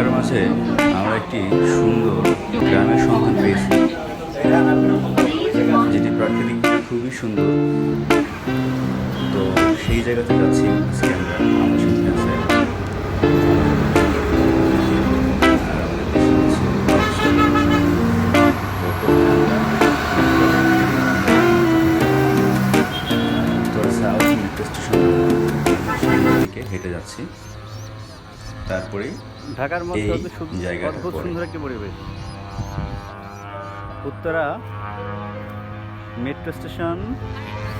ঢাকার মাঝে আমরা একটি সুন্দর গ্রামের সন্ধান পেয়েছি। যেটি প্রাকৃতিক খুবই সুন্দর। তো সেই জায়গাতে যাচ্ছি আজকে আমরা। হেঁটে যাচ্ছি। তারপরেই ঢাকার মধ্যে অদ্ভুত সুন্দর- একটি পরিবেশ উত্তরা মেট্রো স্টেশন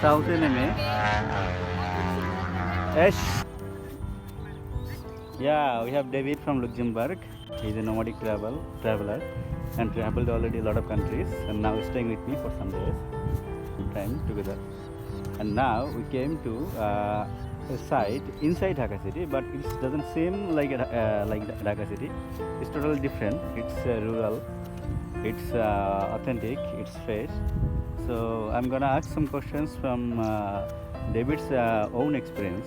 সাউথে নেমে Yeah, we have David from Luxembourg. He's a nomadic travel traveler and traveled already a lot of countries and now staying with me for some days time together. And now we came to uh, site inside Dhaka city, but it doesn't seem like uh, like Dhaka city. It's totally different. It's uh, rural. It's uh, authentic. It's fresh. So I'm gonna ask some questions from uh, David's uh, own experience.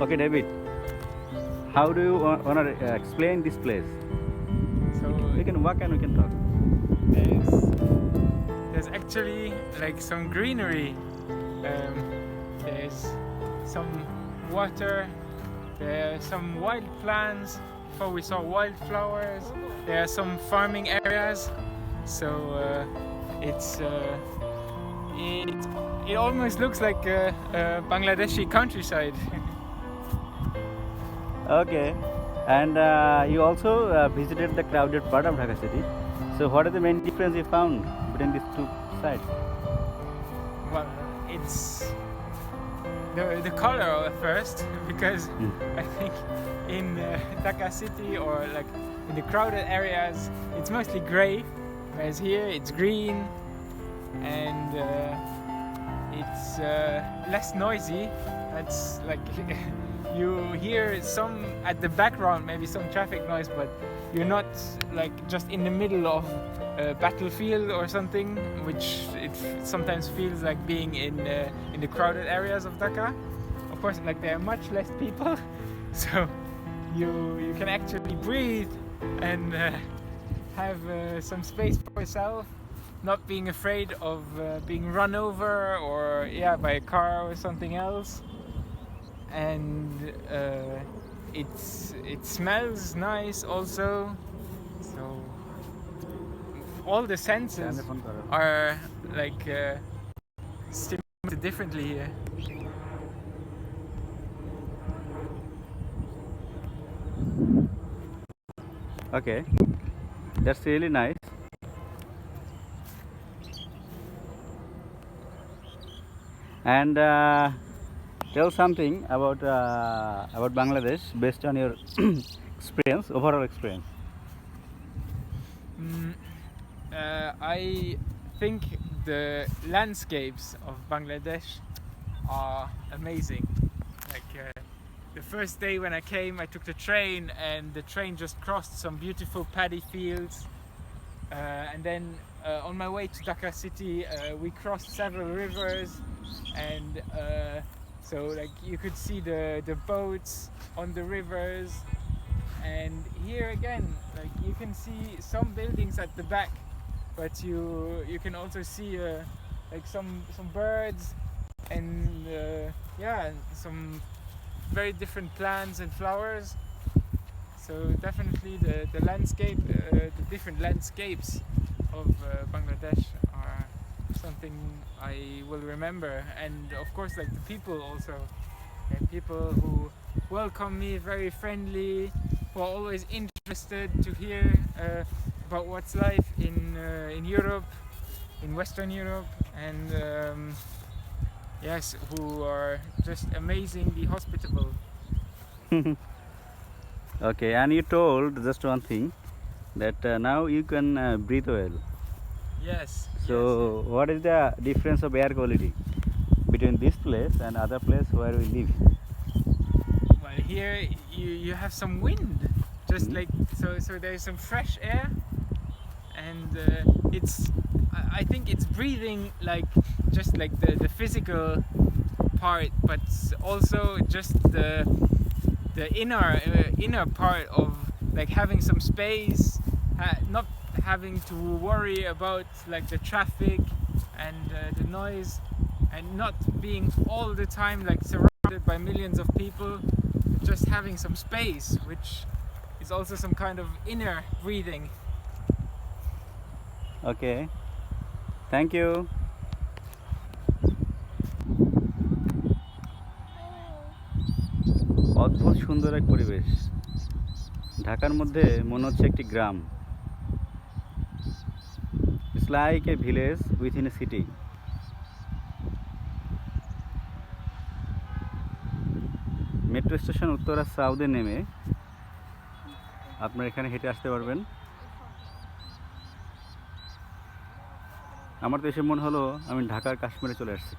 Okay, David. How do you wanna uh, explain this place? So We can walk and we can talk. there's there's actually like some greenery. Um, there's some water. There's some wild plants. Before we saw wildflowers. There are some farming areas. So uh, it's uh, it it almost looks like a, a Bangladeshi countryside. Okay. And uh, you also uh, visited the crowded part of Dhaka city. So what are the main differences you found between these two sides? well, it's the, the color at first because Mm. I think in uh, Dhaka city or like in the crowded areas it's mostly grey, whereas here it's green and uh, it's uh, less noisy. That's like you hear some at the background, maybe some traffic noise, but you're not like just in the middle of battlefield or something, which it sometimes feels like being in uh, in the crowded areas of Dhaka. Of course, like there are much less people, so you you can actually breathe and uh, have uh, some space for yourself, not being afraid of uh, being run over or yeah by a car or something else. And uh, it's it smells nice also, so all the senses are like uh, stimulated differently here. Okay. That's really nice. And uh, tell something about uh, about Bangladesh based on your experience, overall experience. Mm, uh, I think the landscapes of Bangladesh are amazing. Like uh, the first day when I came, I took the train, and the train just crossed some beautiful paddy fields. Uh, and then uh, on my way to Dhaka city, uh, we crossed several rivers, and uh, so like you could see the the boats on the rivers, and here again like you can see some buildings at the back but you you can also see uh, like some some birds and uh, yeah some very different plants and flowers. So definitely the, the landscape uh, the different landscapes of uh, Bangladesh are something I will remember. And of course like the people also and people who welcome me very friendly who are always interested to hear uh, about what's life in uh, in Europe, in Western Europe, and um, yes, who are just amazingly hospitable. Okay, and you told just one thing that uh, now you can uh, breathe well. Yes. So, what is the difference of air quality between this place and other place where we live? well, here you you have some wind, just Mhm. like so. So there's some fresh air, and uh, it's. I- think it's breathing like just like the the physical part, but also just the the inner uh, inner part of like having some space, ha- not having to worry about like the traffic and uh, the noise, and not being all the time like surrounded by millions of people. Just having some space, which is also some kind of inner breathing. Okay thank you অদ্ভুত সুন্দর এক পরিবেশ। ঢাকার মধ্যে মনে হচ্ছে একটি গ্রাম। It's like a village within a city metro station Uttara সাউদে নেমে আপনারা এখানে হেঁটে আসতে পারবেন। আমার তো এসে মনে হলো আমি ঢাকার কাশ্মীরে চলে আসছি।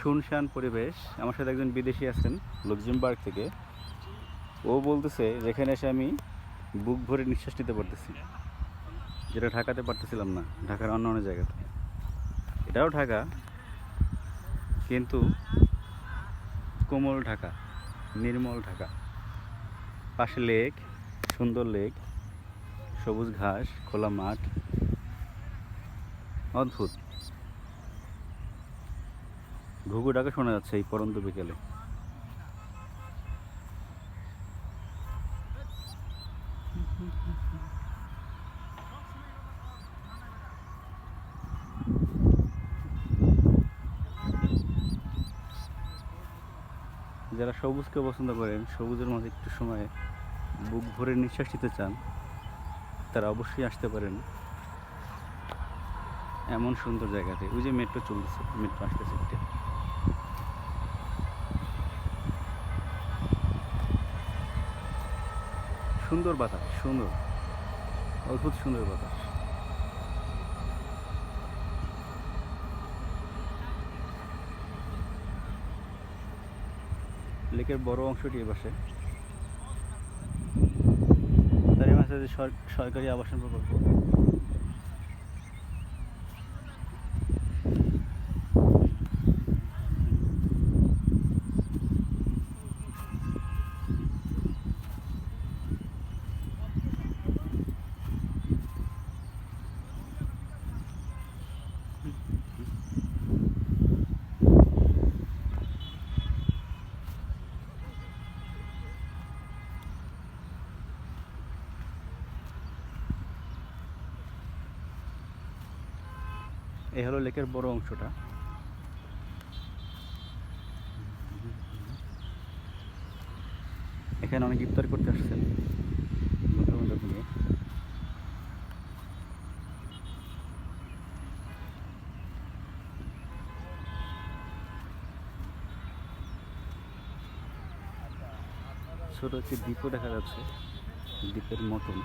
শুনশান পরিবেশ, আমার সাথে একজন বিদেশি আছেন, লক্সেমবার্গ থেকে। ও বলতেছে, যেখানে এসে আমি বুক ভরে নিঃশ্বাস নিতে পারতেছি। যেটা ঢাকাতে পারতেছিলাম না, ঢাকার অন্য অন্য জায়গাতে এটাও ঢাকা, কিন্তু কোমল ঢাকা, নির্মল ঢাকা। পাশে লেক, সুন্দর লেক, সবুজ ঘাস, খোলা মাঠ। অদ্ভুত। ঘুঘু ডাকা শোনা যাচ্ছে এই পরন্ত বিকেলে। যারা সবুজকে পছন্দ করেন, সবুজের মাঝে একটু সময় বুক ভরে নিঃশ্বাস নিতে চান, তারা অবশ্যই আসতে পারেন। এমন সুন্দর জায়গাতে। ওই যে মেট্রো চলছে মেট্রো আসতেছে একটা। সুন্দর বাতাস, সুন্দর। অদ্ভুত সুন্দর বাতাস। লেকের বড় অংশটি তারই মাঝে সরকারি আবাসন প্রকল্প। এই হলো লেকের বড় অংশটা। এখানে অনেক ইফতার করতে আসছেন। নিয়ে ছোট একটি দ্বীপও দেখা যাচ্ছে। দ্বীপের মতন।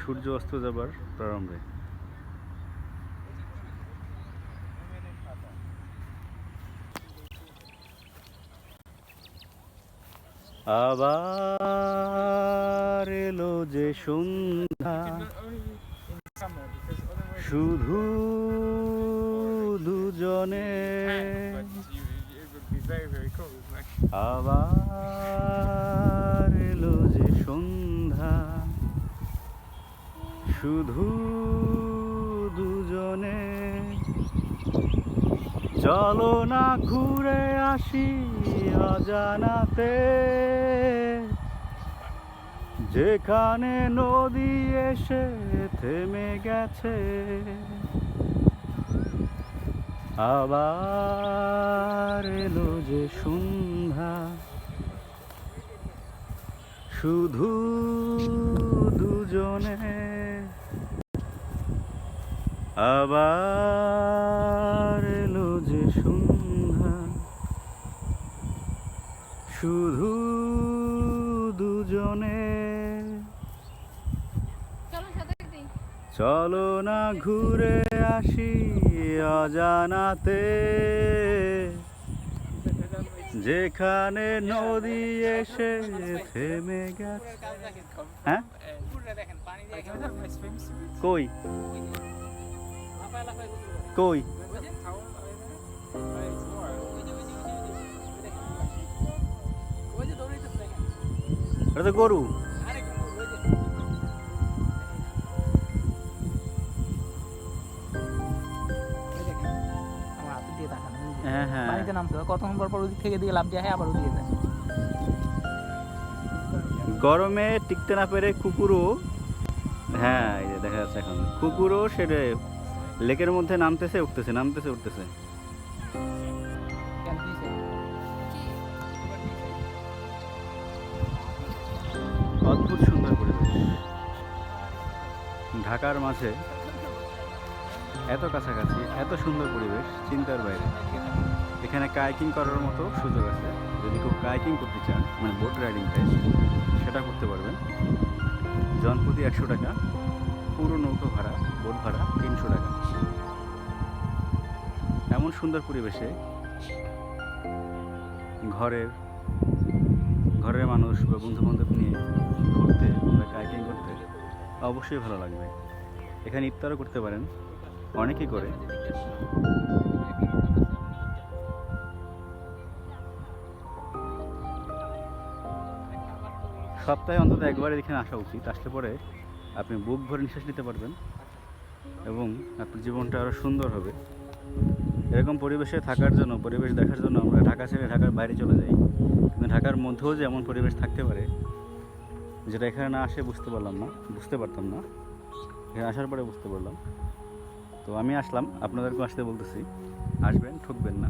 সূর্য অস্ত যাবার প্রারম্ভে। আবার এলো যে সন্ধ্যা। শুধু দুজনে। আবার এলো যে সন্ধ্যা। শুধু দুজনে। চলো না ঘুরে আসি অজানাতে। যেখানে নদী এসে থেমে গেছে। আবার এলো যে সন্ধ্যা। শুধু দুজনে। আবার এলো যে সন্ধ্যা। শুধু দুজনে। চলো না ঘুরে আসি অজানাতে। যেখানে নদী এসে থেমে গেছে। হ্যাঁ. কই? কই? তো গরু। হ্যাঁ হ্যাঁ। পানিতে নামতে হবে। কতক্ষণ পর পর ওদিক থেকে দিয়ে লাভ দিয়ে আবার ওদিকে যায়। গরমে টিকতে না পেরে কুকুরও হ্যাঁ এই যে দেখা যাচ্ছে এখন। কুকুরও সেটা লেকের মধ্যে নামতেছে, উঠতেছে নামতেছে, উঠতেছে? অদ্ভুত সুন্দর পরিবেশ। ঢাকার মাঝে এত কাছাকাছি, এত সুন্দর পরিবেশ, চিন্তার বাইরে। এখানে কাইকিং করার মতো সুযোগ আছে। যদি কেউ কাইকিং করতে চান মানে বোট রাইডিং টাইপ, সেটা করতে পারবেন। জনপ্রতি একশো টাকা। পুরো নৌকো ভাড়া, বোট ভাড়া তিনশো টাকা। এমন সুন্দর পরিবেশে ঘরের ঘরের মানুষ বা বন্ধু বান্ধব নিয়ে ঘুরতে বা কাইকিং করতে অবশ্যই ভালো লাগবে। এখানে ইফতারও করতে পারেন অনেকেই করে। সপ্তাহে অন্তত একবার এখানে আসা উচিত, আসলে পরে আপনি বুক ভরে নিঃশ্বাস নিতে পারবেন এবং আপনার জীবনটা আরও সুন্দর হবে। এরকম পরিবেশে থাকার জন্য, পরিবেশ দেখার জন্য আমরা ঢাকা ছেড়ে ঢাকার বাইরে চলে যাই। কিন্তু ঢাকার মধ্যেও যে এমন পরিবেশ থাকতে পারে, যেটা এখানে না আসে বুঝতে পারলাম না, বুঝতে পারতাম না। এখানে আসার পরে বুঝতে পারলাম। তো আমি আসলাম, আপনাদেরকেও আসতে বলতেছি। আসবেন, ঠকবেন না।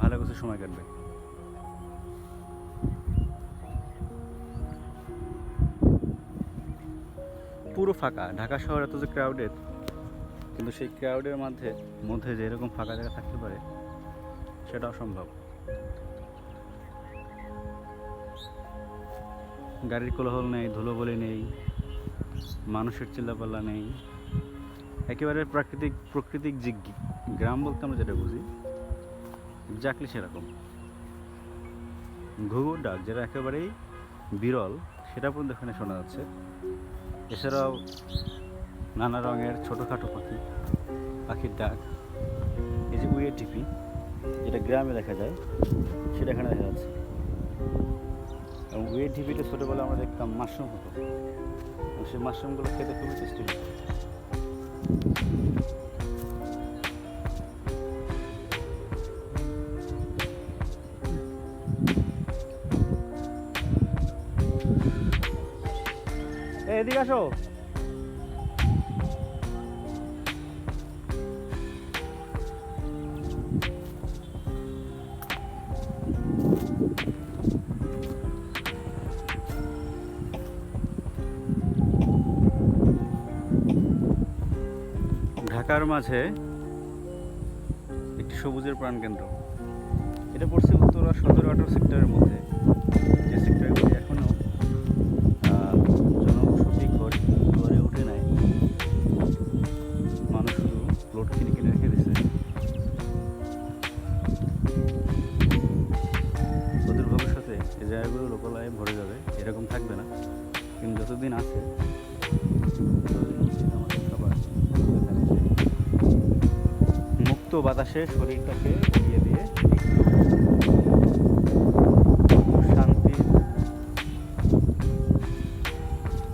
ভালো কিছু সময় কাটবে পুরো ফাঁকা। ঢাকা শহর এত যে ক্রাউডেড কিন্তু সেই ক্রাউডের মধ্যে মধ্যে যে এরকম ফাঁকা জায়গা থাকতে পারে, সেটা অসম্ভব। গাড়ির কোলাহল নেই, ধুলোবলি নেই, মানুষের চিল্লাপাল্লা নেই। একেবারে প্রাকৃতিক প্রাকৃতিক যে গ্রাম বলতে আমরা যেটা বুঝি জাকলি সেরকম। ঘুঘুর ডাক, যেটা একেবারেই বিরল, সেটা পর্যন্ত এখানে শোনা যাচ্ছে। এছাড়াও নানা রঙের ছোটোখাটো পাখি, পাখির ডাক, এই যে উয়ে টিপি, যেটা গ্রামে দেখা যায় সেটা এখানে দেখা যাচ্ছে। এবং উয়ে টিপিটা ছোটোবেলা আমরা দেখতাম মাশরুম হতো। সেই মাশরুমগুলো খেতে খুবই টেস্টি হতো। এদিকে আসো। ঢাকার মাঝে একটি সবুজের প্রাণকেন্দ্র। এটা পড়ছে উত্তরা সদর আঠারো সেক্টরের মধ্যে। যে সেক্টরগুলি এখনও মুক্ত বাতাসে শরীরটাকে উড়িয়ে দিয়ে শান্তির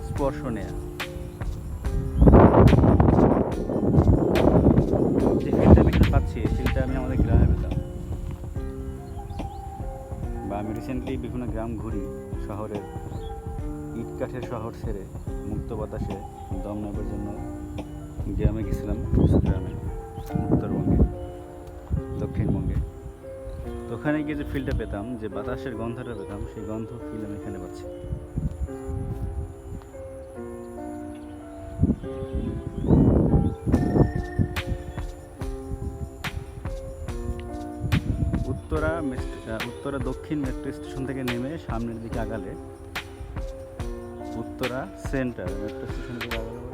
স্পর্শ নেয়া। যে ফিলটা আমি পাচ্ছি, এই আমি আমাদের গ্রামে পেতাম। বা আমি রিসেন্টলি বিভিন্ন গ্রাম ঘুরি শহরের। ইট কাঠের শহর ছেড়ে মুক্ত বাতাসে দম নেবার জন্য গিয়ে যে ফিলটা পেতাম, যে বাতাসের গন্ধটা পেতাম, সেই গন্ধ ফিল আমি এখানে পাচ্ছি। উত্তরা উত্তরা দক্ষিণ মেট্রো স্টেশন থেকে নেমে সামনের দিকে আগালে উত্তরা সেন্টার মেট্রো স্টেশন থেকে আগালে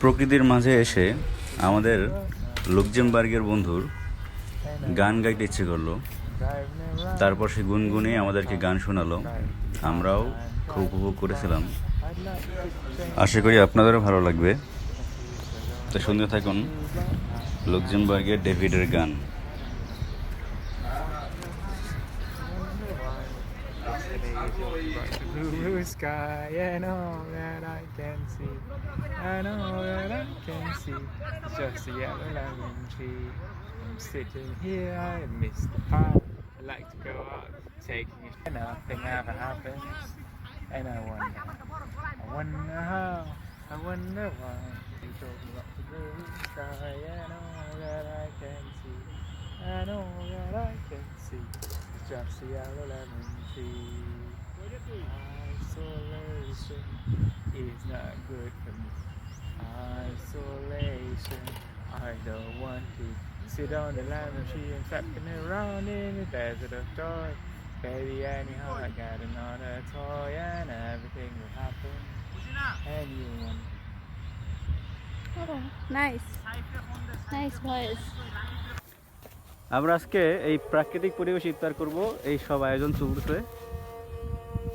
প্রকৃতির মাঝে এসে আমাদের লুকজেমবার্গের বন্ধুর গান গাইতে ইচ্ছে করল। তারপর সে গুনগুনে আমাদেরকে গান শোনালো। আমরাও খুব উপভোগ করেছিলাম। আশা করি আপনাদেরও ভালো লাগবে। তো শুনতে থাকুন লুকজেমবার্গের ডেভিডের গান। Blue sky and all that I can see, and all that I can see just a yellow lemon tree. I'm sitting here, I miss the park. I like to go out taking a and nothing ever happens, and I wonder, I wonder how, I wonder why. You told me about the blue sky and all that I can see, and all that I can see is just a yellow lemon tree. Isolation is not good for me. Isolation, I don't want to sit on the lemon tree and flapping around in the desert of joy. Baby, anyhow, I got another toy and everything will happen. And you want আমরা আজকে এই প্রাকৃতিক পরিবেশে ইফতার করব এই সব আয়োজন চলতেছে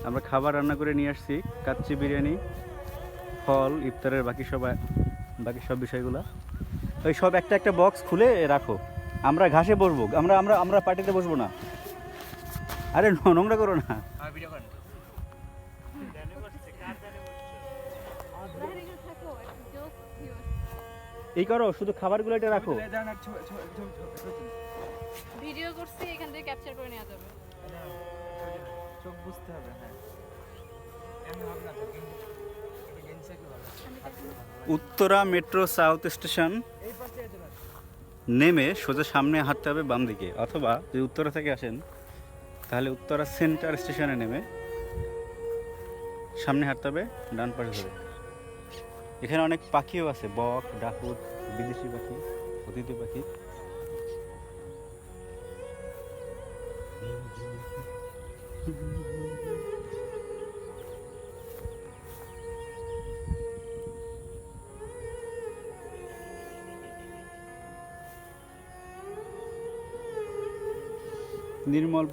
আমরা খাবার রান্না করে নিয়ে আসছি কাচ্চি বিরিয়ানি ফল ইফতারের বাকি সব বাকি সব বিষয়গুলো। ওই সব একটা একটা বক্স খুলে রাখো। আমরা ঘাসে বসবো আমরা আমরা আমরা পার্টিতে বসবো না। আরে নোংরা করো না। এই করো শুধু খাবারগুলো এটা রাখো। ভিডিও করছি এখান থেকে ক্যাপচার করে নেওয়া যাবে। চোখ বুঝতে হবে হ্যাঁ। উত্তরা মেট্রো সাউথ স্টেশন নেমে সোজা সামনে হাঁটতে হবে বাম দিকে। অথবা যদি উত্তরা থেকে আসেন তাহলে উত্তরা সেন্টার স্টেশনে নেমে সামনে হাঁটতে হবে ডান পাশে ধরে। এখানে অনেক পাখিও আছে বক ডাকুত বিদেশি পাখি অতিথি পাখি। নির্মল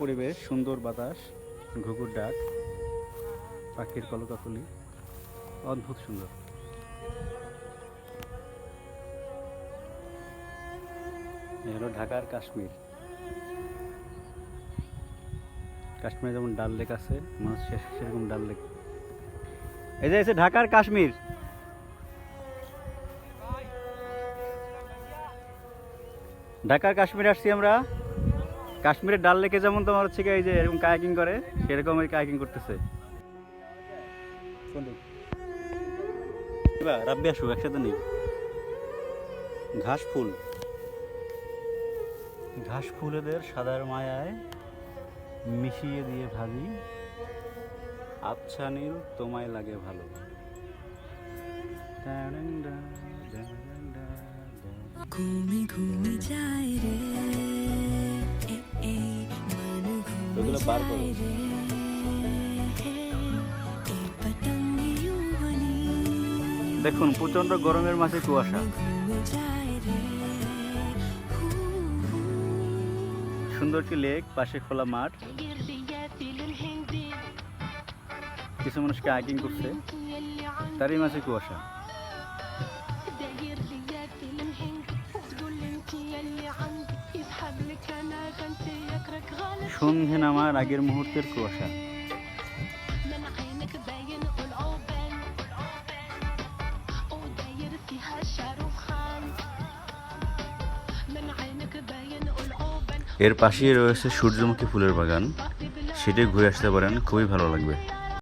পরিবেশ সুন্দর বাতাস ঘুঘুর ডাক পাখির কলকাকলি অদ্ভুত সুন্দর। এ ঢাকার কাশ্মীর। কাশ্মীরে যেমন ডাল লেক আছে মানুষ সেরকম ডাল লেক। এই যে এসে ঢাকার কাশ্মীর। ঢাকার কাশ্মীর আসছি আমরা। কাশ্মীরের ডাল লেকে যেমন তোমার হচ্ছে এই যে এরকম কায়াকিং করে সেরকম ওই কায়াকিং করতেছে। রাব্বি আসুক একসাথে নেই। ঘাস ফুল। ঘাস ফুল এদের সাদার মায়ায় মিশিয়ে দিয়ে ভাবি আচ্ছা নীল তোমায় লাগে ভালো। ঘুমে ঘুমে যায় রে বার করো। দেখুন প্রচণ্ড গরমের মাঝে কুয়াশা। সুন্দর একটি লেক, পাশে খোলা মাঠ। কিছু মানুষকে আইকিং করছে। তারই মাঝে কুয়াশা। সন্ধে নামার আগের মুহূর্তের কুয়াশা। এর পাশেই রয়েছে সূর্যমুখী ফুলের বাগান। সেটি ঘুরে আসতে পারেন খুবই ভালো লাগবে।